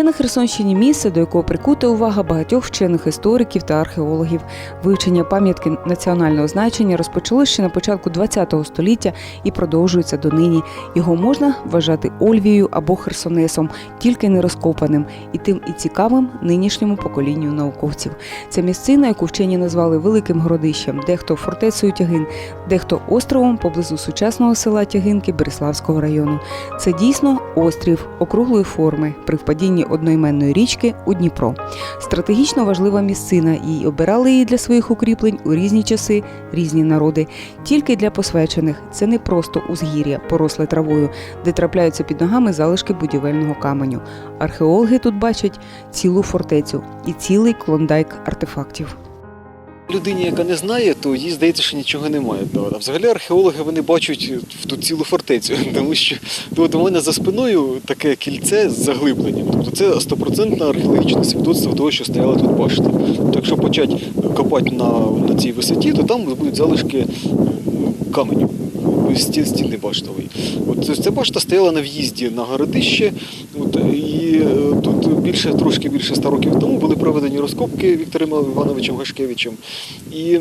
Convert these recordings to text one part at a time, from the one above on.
Є на Херсонщині місце, до якого прикута увага багатьох вчених істориків та археологів. Вивчення пам'ятки національного значення розпочалось ще на початку ХХ століття і продовжується донині. Його можна вважати Ольвією або Херсонесом, тільки не розкопаним, і тим і цікавим нинішньому поколінню науковців. Це місцина, яку вчені назвали Великим Городищем, дехто фортецею Тягин, дехто островом поблизу сучасного села Тягинки Береславського району. Це дійсно острів округлої форми при впадінні одноіменної річки у Дніпро. Стратегічно важлива місцина, і обирали її для своїх укріплень у різні часи різні народи. Тільки для посвячених це не просто узгір'я, поросле травою, де трапляються під ногами залишки будівельного каменю. Археологи тут бачать цілу фортецю і цілий клондайк артефактів. Людині, яка не знає, то їй здається, що нічого немає. А взагалі археологи вони бачать в ту цілу фортецю, тому що от у мене за спиною таке кільце з заглибленням. Тобто це стопроцентне археологічне свідоцтво того, що стояла тут башта. Тобто, якщо почати копати на, на цій висоті, то там будуть залишки ну, каменю. Стін стіни баштової. От ця башта стояла на в'їзді на городище. От, і е, тут більше, трошки більше ста років тому були проведені розкопки Віктором Івановичем Гашкевичем. І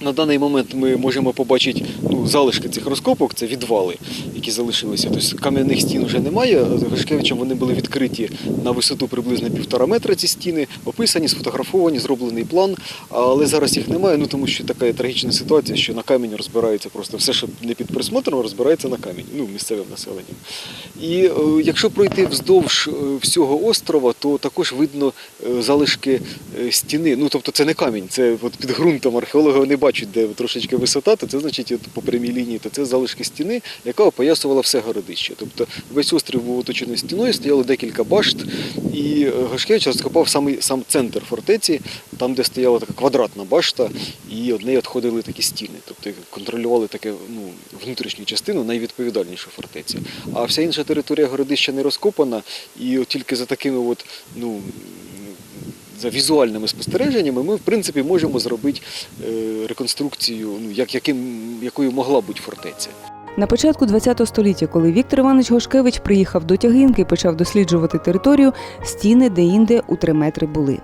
на даний момент ми можемо побачити ну, залишки цих розкопок, це відвали, які залишилися. Тобто кам'яних стін вже немає. З Гашкевичем вони були відкриті на висоту приблизно півтора метра. Ці стіни описані, сфотографовані, зроблений план. Але зараз їх немає, ну тому що така трагічна ситуація, що на камінь розбирається просто все, що не під присмотром, розбирається на камінь, ну місцевим населенням. І е, якщо пройти вздовж е, всього острова, то також видно е, залишки стіни. Ну тобто це не камінь, це от під ґрунтом археологи не бачать, де трошечки висота, то це значить по прямій лінії, то це залишки стіни, яка опоясувала все городище. Тобто весь острів був оточений стіною, стояло декілька башт, і е, Гашкевич розкопав самий сам центр фортеці, там, де стояла така квадратна башта, і од неї відходили такі стіни. Тобто контролювали таке ну, внутрішню частину, найвідповідальнішу фортеці. А вся інша територія городища не розкопана, і от тільки за такими от, ну, за візуальними спостереженнями ми в принципі можемо зробити е, реконструкцію, ну, як, яким, якою могла бути фортеця. На початку ХХ століття, коли Віктор Іванович Гошкевич приїхав до Тягинки і почав досліджувати територію, стіни де-інде у три метри були.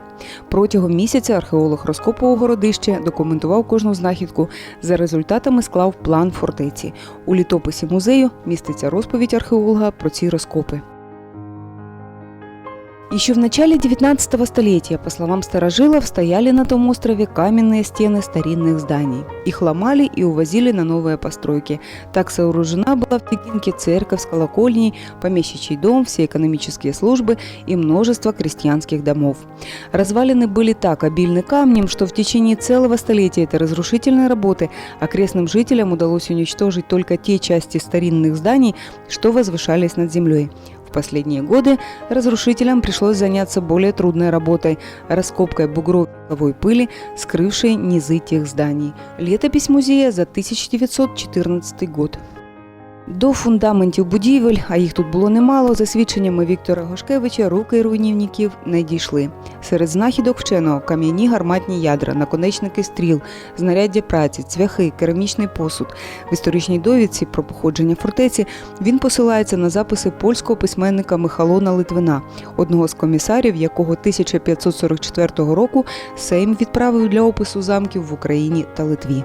Протягом місяця археолог розкопував городище, документував кожну знахідку. За результатами склав план фортеці. У літописі музею міститься розповідь археолога про ці розкопи. Еще в начале 19 столетия, по словам старожилов, стояли на том острове каменные стены старинных зданий. Их ломали и увозили на новые постройки. Так сооружена была в Тегинке церковь с колокольней, помещичий дом, все экономические службы и множество крестьянских домов. Развалины были так обильны камнем, что в течение целого столетия этой разрушительной работы окрестным жителям удалось уничтожить только те части старинных зданий, что возвышались над землей. В последние годы разрушителям пришлось заняться более трудной работой – раскопкой бугров вековой пыли, скрывшей низы тех зданий. Летопись музея за 1914 год. До фундаментів будівель, а їх тут було немало, за свідченнями Віктора Гошкевича, руки руйнівників не дійшли. Серед знахідок вченого кам'яні гарматні ядра, наконечники стріл, знаряддя праці, цвяхи, керамічний посуд. В історичній довідці про походження фортеці він посилається на записи польського письменника Михалона Литвина, одного з комісарів, якого 1544 року Сейм відправив для опису замків в Україні та Литві.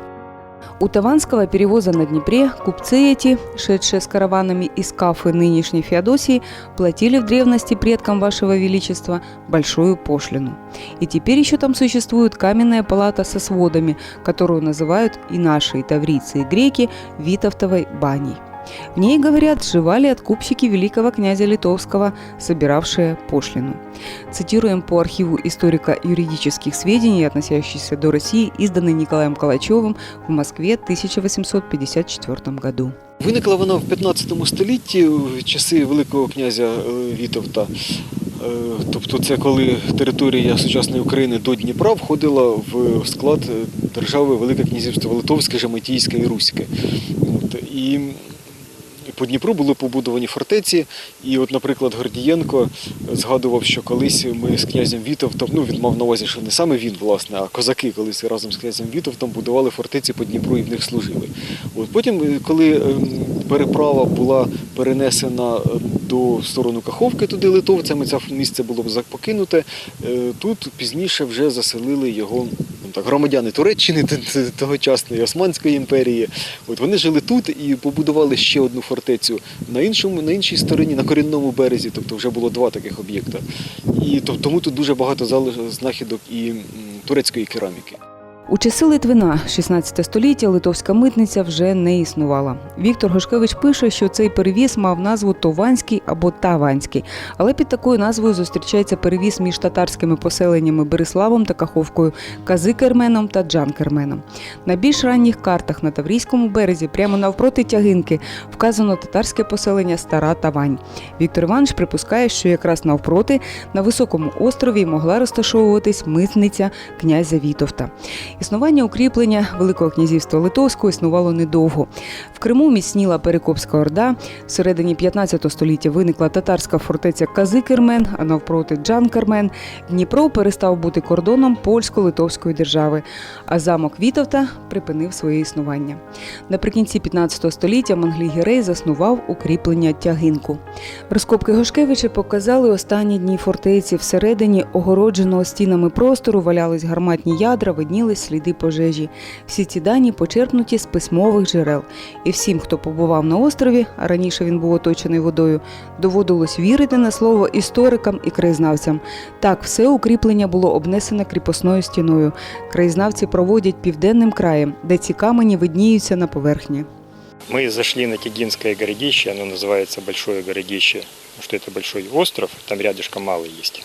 У Таванского перевоза на Днепре купцы эти, шедшие с караванами из Кафы нынешней Феодосии, платили в древности предкам вашего величества большую пошлину. И теперь еще там существует каменная палата со сводами, которую называют и наши, и таврийцы, и греки Витовтовой баней. В ней, говорят, жевали откупщики великого князя Литовского, собиравшие пошлину. Цитируем по архиву историко-юридических сведений, относящихся до России, изданный Николаем Калачевым в Москве в 1854 году. Виникла вона в 15 столітті, в часи Великого князя е, Вітовта. Е, Тобто це коли територія сучасної України до Дніпра входила в склад держави Велике князівство Литовське, Жаметійське і Руське. От. І по Дніпру були побудовані фортеці. І, от, наприклад, Гордієнко згадував, що колись ми з князем Вітовтом, ну він мав на увазі, що не саме він, власне, а козаки колись разом з князем Вітовтом будували фортеці по Дніпру і в них служили. От потім, е, коли ем, переправа була перенесена е, до сторону Каховки туди литовцями, це місце було покинуте. е, Тут пізніше вже заселили його ну, так, громадяни Туреччини тогочасної Османської імперії. От вони жили тут і побудували ще одну фортецю на іншому, на іншій стороні, на корінному березі. Тобто вже було два таких об'єкта. І тому тут дуже багато знахідок і турецької кераміки. У часи Литвина 16 століття литовська митниця вже не існувала. Віктор Гошкевич пише, що цей перевіз мав назву Тованський або Таванський, але під такою назвою зустрічається перевіз між татарськими поселеннями Береславом та Каховкою, Казикерменом та Джанкерменом. На більш ранніх картах на Таврійському березі, прямо навпроти тягинки, вказано татарське поселення Стара Тавань. Віктор Іванович припускає, що якраз навпроти на високому острові могла розташовуватись митниця князя Вітовта. Існування укріплення Великого князівства Литовського існувало недовго. В Криму міцніла Перекопська Орда. Всередині 15 століття виникла татарська фортеця Казикермен, а навпроти Джанкермен. Дніпро перестав бути кордоном польсько-литовської держави, а замок Вітовта припинив своє існування. Наприкінці 15 століття Манглій Гірей заснував укріплення тягинку. Розкопки Гошкевича показали останні дні фортеці. Всередині огородженого стінами простору валялись гарматні ядра, виднілись сліди пожежі. Всі ці дані почерпнуті з письмових джерел. І всім, хто побував на острові, а раніше він був оточений водою, доводилось вірити на слово історикам і краєзнавцям. Так, все укріплення було обнесене кріпосною стіною. Краєзнавці проводять південним краєм, де ці камені видніються на поверхні. Мы зашли на Тегинское городище, оно называется Большое городище, потому что это большой остров, там рядышком малый есть.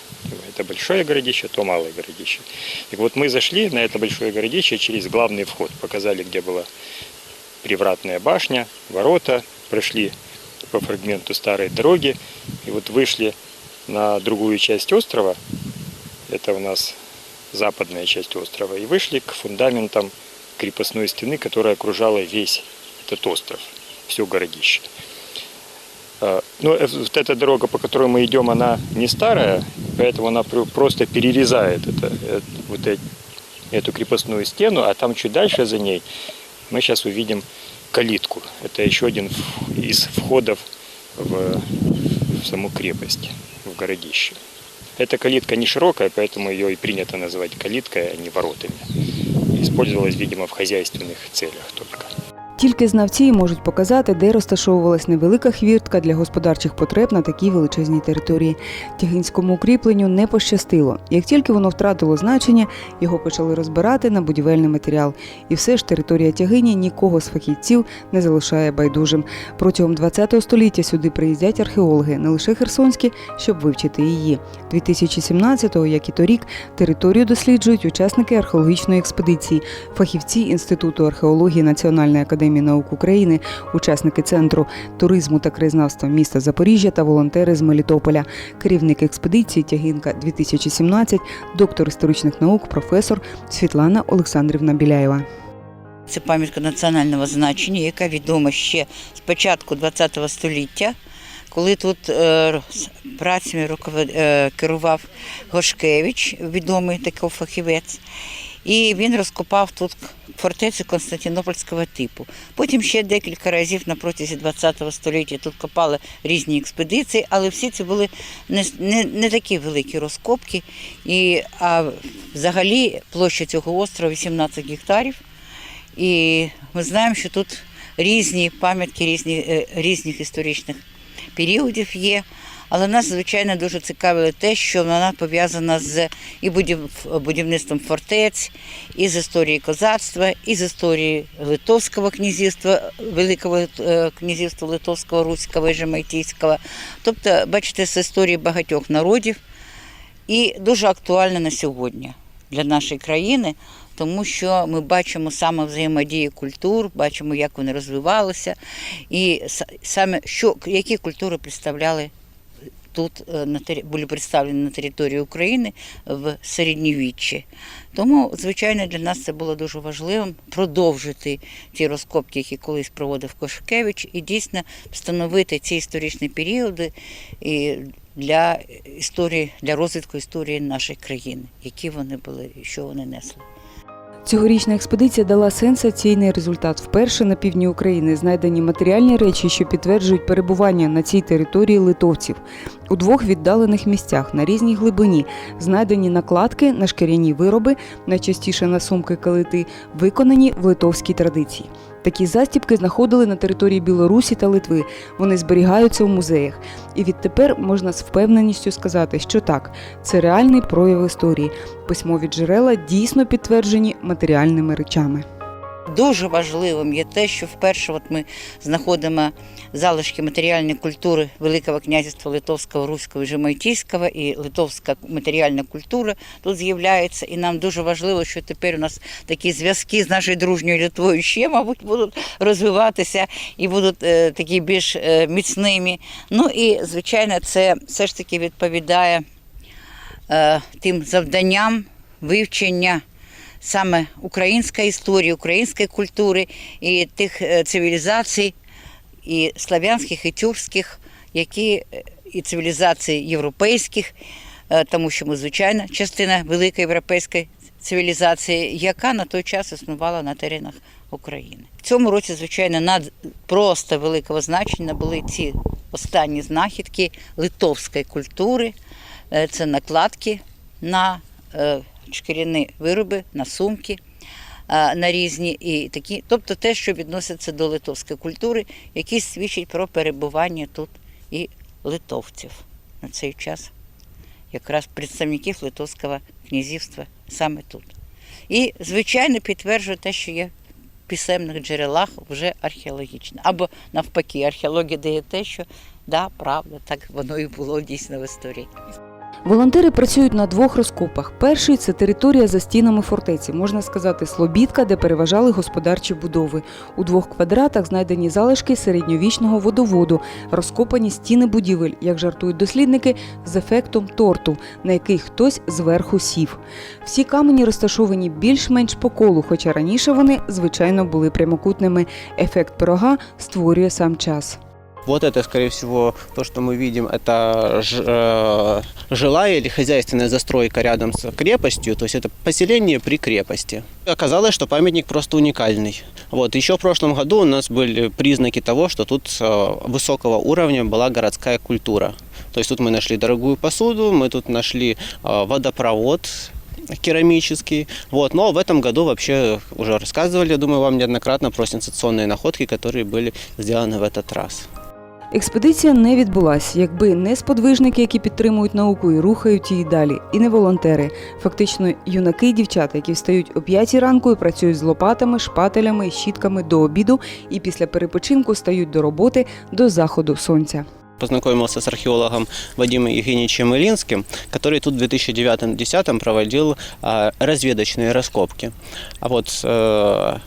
Это большое городище, то малое городище. И вот мы зашли на это большое городище через главный вход, показали, где была привратная башня, ворота, прошли по фрагменту старой дороги, и вот вышли на другую часть острова, это у нас западная часть острова, и вышли к фундаментам крепостной стены, которая окружала весь этот остров, все городище. А, Ну, э, вот эта дорога, по которой мы идем, она не старая, поэтому она пр- просто перерезает это, э, вот эт- эту крепостную стену, а там чуть дальше за ней мы сейчас увидим калитку. Это еще один из входов в, в саму крепость, в городище. Эта калитка не широкая, поэтому ее и принято называть калиткой, а не воротами. Использовалась, видимо, в хозяйственных целях только. Тільки знавці можуть показати, де розташовувалась невелика хвіртка для господарчих потреб на такій величезній території. Тягинському укріпленню не пощастило. Як тільки воно втратило значення, його почали розбирати на будівельний матеріал. І все ж територія тягині нікого з фахівців не залишає байдужим. Протягом ХХ століття сюди приїздять археологи, не лише херсонські, щоб вивчити її. 2017-го, як і торік, територію досліджують учасники археологічної експедиції, фахівці Інституту археології Національної академії наук України, учасники центру туризму та краєзнавства міста Запоріжжя та волонтери з Мелітополя, керівник експедиції Тягинка 2017, доктор історичних наук, професор Світлана Олександрівна Біляєва. Це пам'ятка національного значення, яка відома ще з початку ХХ століття, коли тут е, працями е, керував Гошкевич, відомий такий фахівець. І він розкопав тут фортецю Константинопольського типу. Потім ще декілька разів на протязі ХХ століття тут копали різні експедиції, але всі це були не, не, не такі великі розкопки. І, а взагалі площа цього острова 18 гектарів. І ми знаємо, що тут різні пам'ятки різні, е, різних історичних періодів є. Але нас, звичайно, дуже цікавило те, що вона пов'язана з і будів, будівництвом фортець, і з історією козацтва, і з історією Литовського князівства, Великого е, князівства Литовського, Руського і Жемайтійського. Тобто, бачите, з історії багатьох народів і дуже актуальна на сьогодні для нашої країни, тому що ми бачимо саме взаємодію культур, бачимо, як вони розвивалися, і саме що, які культури представляли тут е, на були представлені на території України в середньовіччі. Тому, звичайно, для нас це було дуже важливим продовжити ті розкопки, які колись проводив Кошкевич, і дійсно встановити ці історичні періоди і для історії, для розвитку історії нашої країни, які вони були і що вони несли. Цьогорічна експедиція дала сенсаційний результат. Вперше на півдні України знайдені матеріальні речі, що підтверджують перебування на цій території литовців. У двох віддалених місцях на різній глибині знайдені накладки на шкіряні вироби, найчастіше на сумки калити, виконані в литовській традиції. Такі застібки знаходили на території Білорусі та Литви. Вони зберігаються у музеях. І відтепер можна з впевненістю сказати, що так, це реальний прояв історії. Письмові джерела дійсно підтверджені матеріальними речами. Дуже важливим є те, що вперше от ми знаходимо залишки матеріальної культури Великого князівства Литовського, Руського і Жемайтійського, і литовська матеріальна культура тут з'являється. І нам дуже важливо, що тепер у нас такі зв'язки з нашою дружньою Литвою ще, мабуть, будуть розвиватися і будуть е, такі більш е, міцними. Ну і звичайно, це все ж таки відповідає е, тим завданням вивчення саме української історії, української культури і тих е, цивілізацій, і слав'янських, і тюркських, які е, і цивілізацій європейських, е, тому що ми, звичайно, частина великої європейської цивілізації, яка на той час існувала на теренах України. В цьому році, звичайно, над просто великого значення були ці останні знахідки литовської культури. Це накладки на шкіряні вироби, на сумки на різні і такі, тобто те, що відноситься до литовської культури, які свідчать про перебування тут і литовців на цей час, якраз представників Литовського князівства саме тут. І, звичайно, підтверджує те, що є в писемних джерелах вже археологічно. Або навпаки, археологія дає те, що да, правда, так воно і було дійсно в історії. Волонтери працюють на двох розкопах. Перший це територія за стінами фортеці, можна сказати, слобідка, де переважали господарчі будови. У двох квадратах знайдені залишки середньовічного водоводу, розкопані стіни будівель, як жартують дослідники, з ефектом торту, на який хтось зверху сів. Всі камені розташовані більш-менш по колу, хоча раніше вони, звичайно, були прямокутними. Ефект пирога створює сам час. Вот это, скорее всего, то, что мы видим, это э, жилая или хозяйственная застройка рядом с крепостью, то есть это поселение при крепости. Оказалось, что памятник просто уникальный. Вот. Еще в прошлом году у нас были признаки того, что тут э, высокого уровня была городская культура. То есть тут мы нашли дорогую посуду, мы тут нашли э, водопровод, керамический. Вот. Но в этом году вообще уже рассказывали, я думаю, вам неоднократно про сенсационные находки, которые были сделаны в этот раз. Експедиція не відбулась, якби не сподвижники, які підтримують науку і рухають її далі, і не волонтери. Фактично, юнаки і дівчата, які встають о 5 ранку і працюють з лопатами, шпателями і щітками до обіду, і після перепочинку стають до роботи до заходу сонця. познакомился с археологом Вадимом Евгеньевичем Илинским, который тут в 2009-2010 проводил а, разведочные раскопки. А вот э,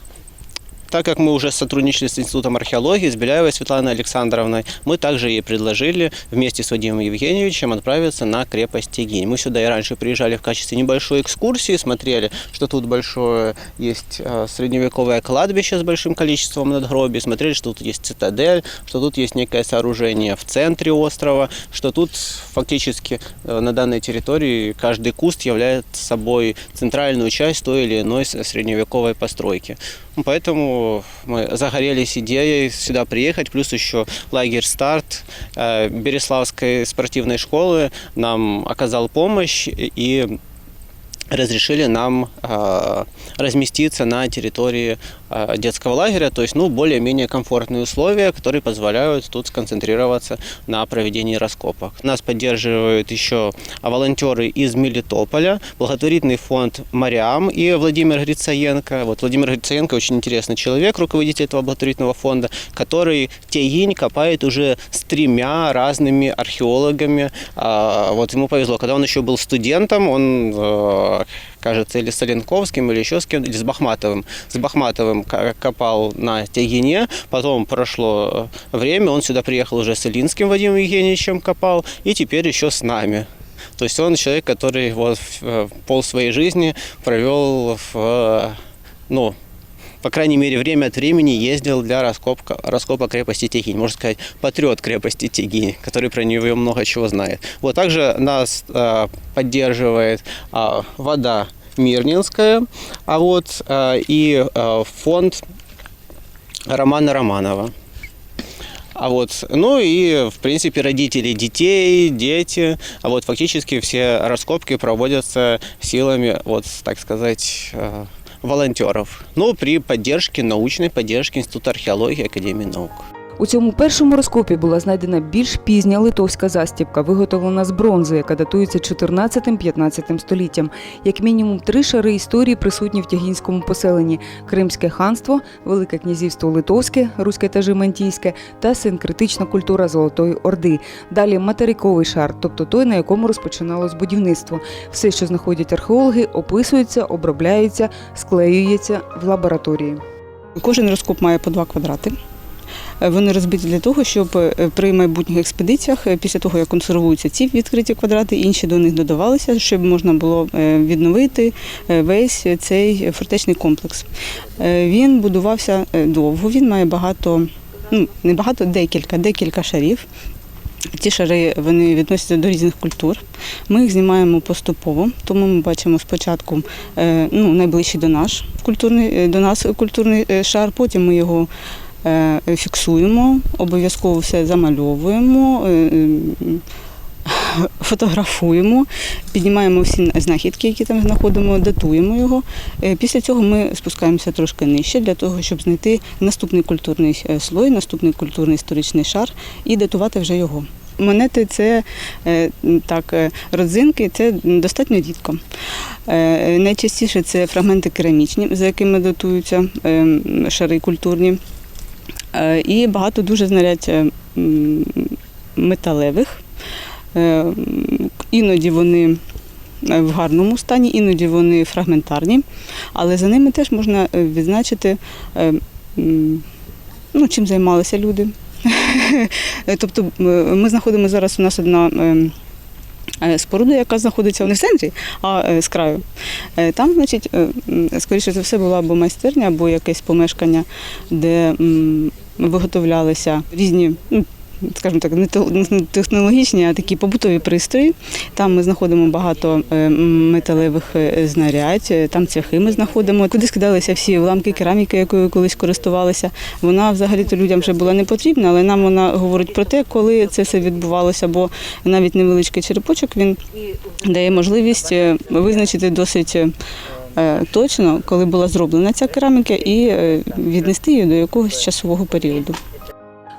так как мы уже сотрудничали с Институтом археологии, с Беляевой Светланой Александровной, мы также ей предложили вместе с Вадимом Евгеньевичем отправиться на крепость Тегинь. Мы сюда и раньше приезжали в качестве небольшой экскурсии, смотрели, что тут большое есть э, средневековое кладбище с большим количеством надгробий, смотрели, что тут есть цитадель, что тут есть некое сооружение в центре острова, что тут фактически э, на данной территории каждый куст является собой центральную часть той или иной средневековой постройки. Ну, Мы загорелись идеей сюда приехать, плюс еще лагерь «Старт» э, Береславской спортивной школы нам оказал помощь и разрешили нам э, разместиться на территории детского лагеря, то есть ну, более-менее комфортные условия, которые позволяют тут сконцентрироваться на проведении раскопок. Нас поддерживают еще волонтеры из Мелитополя, благотворительный фонд «Мариам» и Владимир Грицаенко. Вот Владимир Грицаенко очень интересный человек, руководитель этого благотворительного фонда, который Тегинь копает уже с тремя разными археологами. А, Вот ему повезло, когда он еще был студентом, он э, кажется, или с Оленковским, или еще с кем-то, или с Бахматовым. С Бахматовым ко- копал на Тягине, потом прошло время, он сюда приехал уже с Илинским Вадимом Евгеньевичем копал, и теперь еще с нами. То есть он человек, который вот в- пол своей жизни провел в, э, ну, по крайней мере, время от времени ездил для раскопка, раскопа крепости Тегинь. Можно сказать, патриот крепости Тегинь, который про нее много чего знает. Вот также нас э, поддерживает э, вода Мирнинская, а вот э, и э, фонд Романа Романова. А вот, ну и, в принципе, родители детей, дети. А вот фактически все раскопки проводятся силами, вот, так сказать, э, волонтеров. Ну, при поддержке, научной поддержке Института археологии Академии наук. У цьому першому розкопі була знайдена більш пізня литовська застібка, виготовлена з бронзи, яка датується 14-15 століттям. Як мінімум три шари історії присутні в тягінському поселенні: Кримське ханство, Велике князівство Литовське, Руське та Жимантійське та синкретична культура Золотої Орди. Далі материковий шар, тобто той, на якому розпочиналось будівництво. Все, що знаходять археологи, описується, обробляється, склеюється в лабораторії. Кожен розкоп має по два квадрати. Вони розбиті для того, щоб е, при майбутніх експедиціях, е, після того як консервуються ці відкриті квадрати, інші до них додавалися, щоб можна було е, відновити весь цей фортечний комплекс. Він будувався довго, він має багато, ну не багато, декілька, декілька шарів. Ці шари вони відносяться до різних культур. Ми їх знімаємо поступово, тому ми бачимо спочатку ну, найближчий до наш культурний до нас культурний шар. Потім ми його фіксуємо, обов'язково все замальовуємо. е, Фотографуємо, піднімаємо всі знахідки, які там знаходимо, датуємо його. Е, Після цього ми спускаємося трошки нижче для того, щоб знайти наступний культурний е, слой, наступний культурний історичний шар і датувати вже його. Монети це е, так, е, родзинки, це достатньо рідко. Е, Найчастіше це фрагменти керамічні, за якими датуються е, шари культурні. Е, І багато дуже знарядь металевих. Е, Іноді вони е, в гарному стані, іноді вони фрагментарні, але за ними теж можна е, відзначити, е, ну, чим займалися люди. Е, Тобто е, ми знаходимо зараз у нас одна е, споруда, яка знаходиться не в центрі, а е, з краю. Е, Там, значить, скоріше за все, була або майстерня, або якесь помешкання, де виготовлялися різні. Скажімо так, не те- технологічні, а такі побутові пристрої. Там ми знаходимо багато е, металевих е, знарядь, е, там цвяхи ми знаходимо. Куди скидалися всі уламки кераміки, якою колись користувалися. Вона взагалі-то людям вже була не потрібна, але нам вона говорить про те, коли це все відбувалося, бо навіть невеличкий черепочок він дає можливість визначити досить. Точно, коли була зроблена ця кераміка, і віднести її до якогось часового періоду.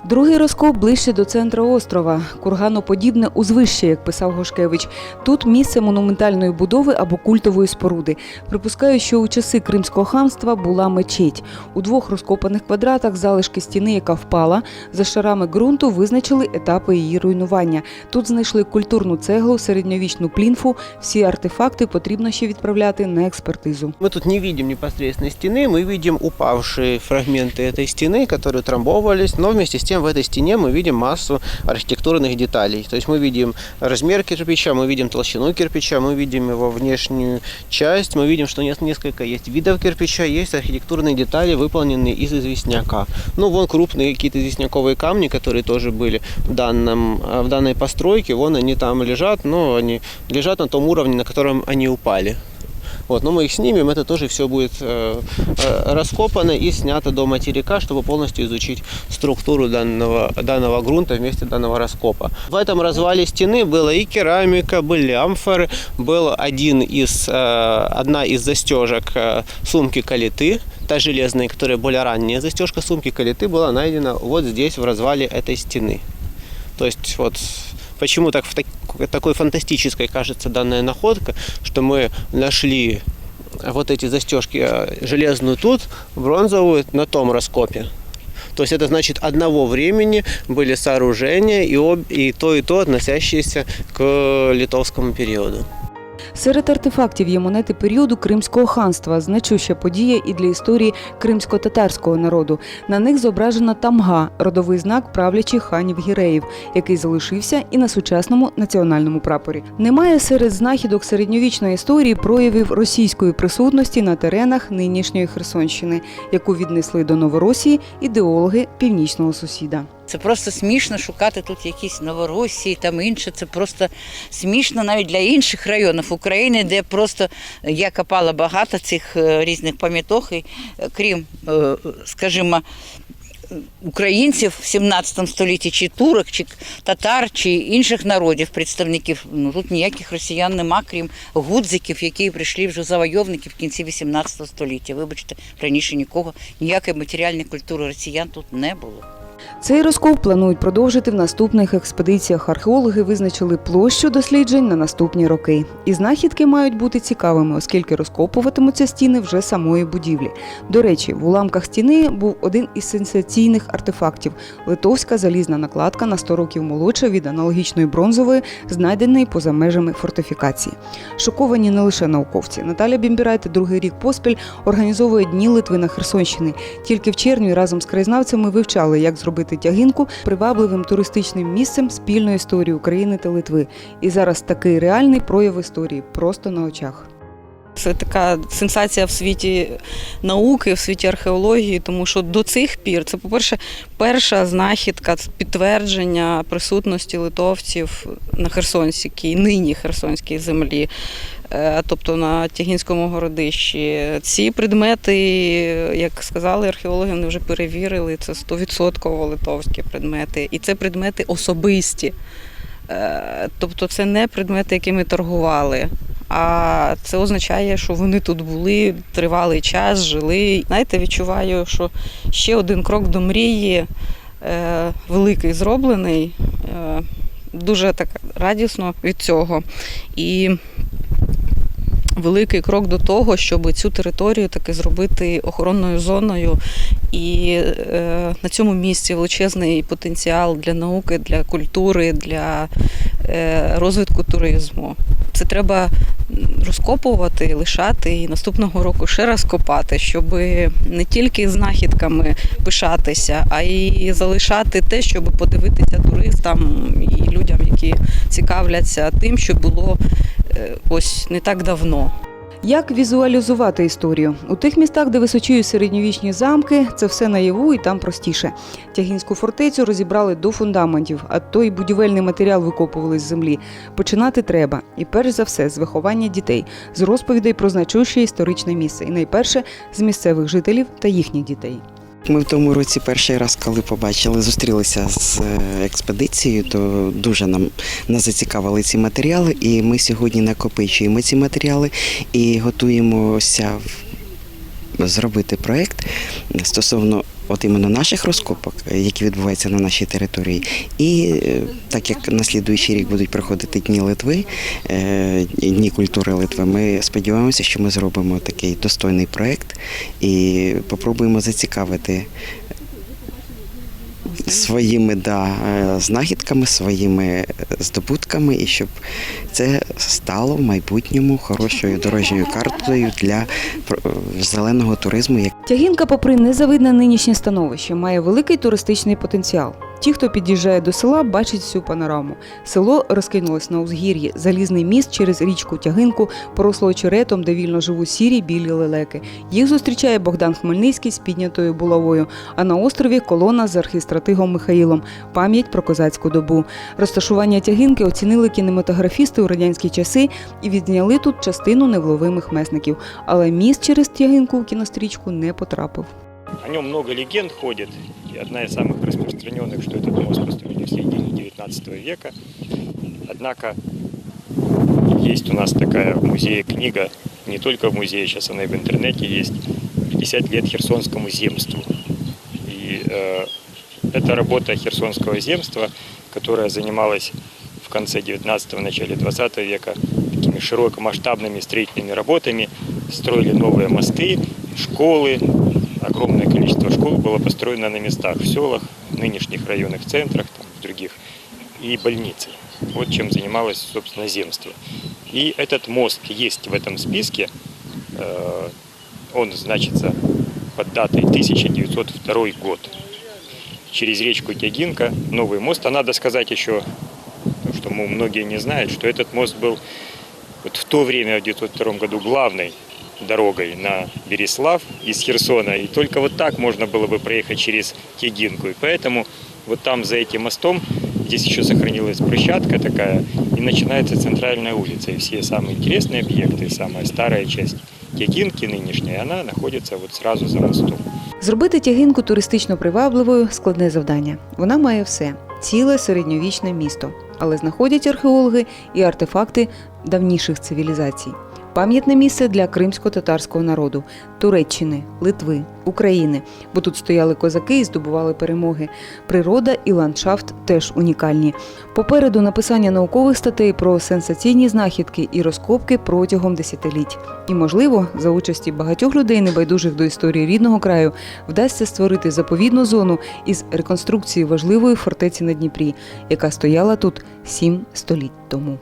Другий розкоп ближче до центра острова, курганоподібне узвище, як писав Гошкевич. Тут місце монументальної будови або культової споруди. Припускаю, що у часи Кримського ханства була мечеть. У двох розкопаних квадратах залишки стіни, яка впала, за шарами ґрунту визначили етапи її руйнування. Тут знайшли культурну цеглу, середньовічну плінфу. Всі артефакти потрібно ще відправляти на експертизу. Мы тут не видим непосредственно стены, мы видим упавшие фрагменты этой стены, которые трамбовывались, но вместе с тем в этой стене мы видим массу архитектурных деталей. То есть мы видим размер кирпича, мы видим толщину кирпича, мы видим его внешнюю часть, мы видим, что нет- несколько есть видов кирпича, есть архитектурные детали, выполненные из известняка. Ну, вон крупные какие-то известняковые камни, которые тоже были в, данном, э, в данной постройке, вон они там лежат, но они лежат на том уровне, на котором они упали. Вот, но мы их снимем, это тоже все будет э, э, раскопано и снято до материка, чтобы полностью изучить структуру данного, данного грунта вместе данного раскопа. В этом развале стены была и керамика, были амфоры, был один из, э, одна из застежек э, сумки калиты, та железная, которая более ранняя застежка сумки калиты была найдена вот здесь, в развале этой стены. То есть вот почему так в так- такой фантастической кажется данная находка, что мы нашли вот эти застежки э, железную тут, бронзовую на том раскопе. То есть это значит одного времени были сооружения и, об, и то, и то относящиеся к литовскому периоду. Серед артефактів є монети періоду Кримського ханства, значуща подія і для історії кримсько-татарського народу. На них зображена тамга, родовий знак правлячих ханів гіреїв, який залишився і на сучасному національному прапорі. Немає серед знахідок середньовічної історії проявів російської присутності на теренах нинішньої Херсонщини, яку віднесли до Новоросії ідеологи північного сусіда. Це просто смішно шукати тут якісь новоросії, там інше. Це просто смішно навіть для інших районів України, де просто я копала багато цих е, різних пам'яток, і е, крім, е, скажімо, українців в 17 столітті, чи турок, чи татар, чи інших народів, представників. Ну тут ніяких росіян нема, крім гудзиків, які прийшли вже завойовники в кінці 18 століття. Вибачте, раніше нікого, ніякої матеріальної культури росіян тут не було. Цей розкоп планують продовжити в наступних експедиціях. Археологи визначили площу досліджень на наступні роки. І знахідки мають бути цікавими, оскільки розкопуватимуться стіни вже самої будівлі. До речі, в уламках стіни був один із сенсаційних артефактів литовська залізна накладка на 100 років молодша від аналогічної бронзової, знайденої поза межами фортифікації. Шоковані не лише науковці. Наталя Бімбірайте другий рік поспіль організовує дні Литви на Херсонщині. Тільки в червні разом з краєзнавцями вивчали, як зробити тягинку привабливим туристичним місцем спільної історії України та Литви. І зараз такий реальний прояв історії просто на очах. Це така сенсація в світі науки, в світі археології, тому що до цих пір це, по-перше, перша знахідка підтвердження присутності литовців на Херсонській, нині Херсонській землі, е, тобто на Тягінському городищі. Ці предмети, як сказали археологи, вони вже перевірили, це 100% литовські предмети. І це предмети особисті. Е, Тобто це не предмети, якими торгували. А це означає, що вони тут були тривалий час, жили. Знаєте, відчуваю, що ще один крок до мрії е, великий зроблений. Е, дуже так радісно від цього. І великий крок до того, щоб цю територію таки зробити охоронною зоною. І е, на цьому місці величезний потенціал для науки, для культури, для е, розвитку туризму. Це треба розкопувати, лишати і наступного року ще раз копати, щоб не тільки знахідками пишатися, а й залишати те, щоб подивитися туристам і людям, які цікавляться тим, що було е, ось не так давно. Як візуалізувати історію? У тих містах, де височують середньовічні замки, це все наяву і там простіше. Тягінську фортецю розібрали до фундаментів, а той будівельний матеріал викопували з землі. Починати треба. І перш за все з виховання дітей, з розповідей про значуще історичне місце. І найперше з місцевих жителів та їхніх дітей. Ми в тому році перший раз, коли побачили, зустрілися з е, експедицією, то дуже нам нас зацікавили ці матеріали, і ми сьогодні накопичуємо ці матеріали і готуємося зробити проєкт стосовно от іменно наших розкопок, які відбуваються на нашій території. І е, так як на слідуючий рік будуть проходити Дні Литви, е, Дні культури Литви, ми сподіваємося, що ми зробимо такий достойний проєкт і попробуємо зацікавити своїми да, е, знахідками, своїми е, здобутками, і щоб це стало в майбутньому хорошою дорожньою картою для е, зеленого туризму, Тягінка, попри незавидне нинішнє становище, має великий туристичний потенціал. Ті, хто під'їжджає до села, бачать всю панораму. Село розкинулось на узгір'ї, залізний міст через річку Тягинку, поросло очеретом, де вільно живуть сірі білі лелеки. Їх зустрічає Богдан Хмельницький з піднятою булавою. А на острові колона з архістратигом Михаїлом. Пам'ять про козацьку добу. Розташування тягинки оцінили кінематографісти у радянські часи і відзняли тут частину невловимих месників. Але міст через тягинку у кінострічку не потрапив. О нем много легенд ходит. И одна из самых распространенных, что этот мост построили в середине 19 века. Однако есть у нас такая в музее книга, не только в музее, сейчас она и в интернете есть, 50 лет Херсонскому земству. И э, это работа Херсонского земства, которая занималась в конце 19-го, начале 20 века такими широкомасштабными строительными работами, строили новые мосты, школы, огромное количество школ было построено на местах в селах, нынешних районных центрах, там, в других, и больницы. Вот чем занималось, собственно, земство. И этот мост есть в этом списке. Э, Он значится под датой 1902 год. Через речку Тягинка новый мост. А надо сказать еще, что многие не знают, что этот мост был вот в то время, в 1902 году, главной дорогой на Береслав из Херсона. И только вот так можно было бы проехать через Тягинку. И поэтому вот там за этим мостом, здесь еще сохранилась брусчатка такая, и начинается центральная улица. И все самые интересные объекты, самая старая часть Тягинки нынешняя, она находится вот сразу за мостом. Зробити тягинку туристично привабливою складне завдання. Вона має все ціле середньовічне місто, але знаходять археологи і артефакти давніших цивілізацій. Пам'ятне місце для кримсько-татарського народу, Туреччини, Литви, України, бо тут стояли козаки і здобували перемоги. Природа і ландшафт теж унікальні. Попереду написання наукових статей про сенсаційні знахідки і розкопки протягом десятиліть. І, можливо, за участі багатьох людей, небайдужих до історії рідного краю, вдасться створити заповідну зону із реконструкції важливої фортеці на Дніпрі, яка стояла тут сім століть тому.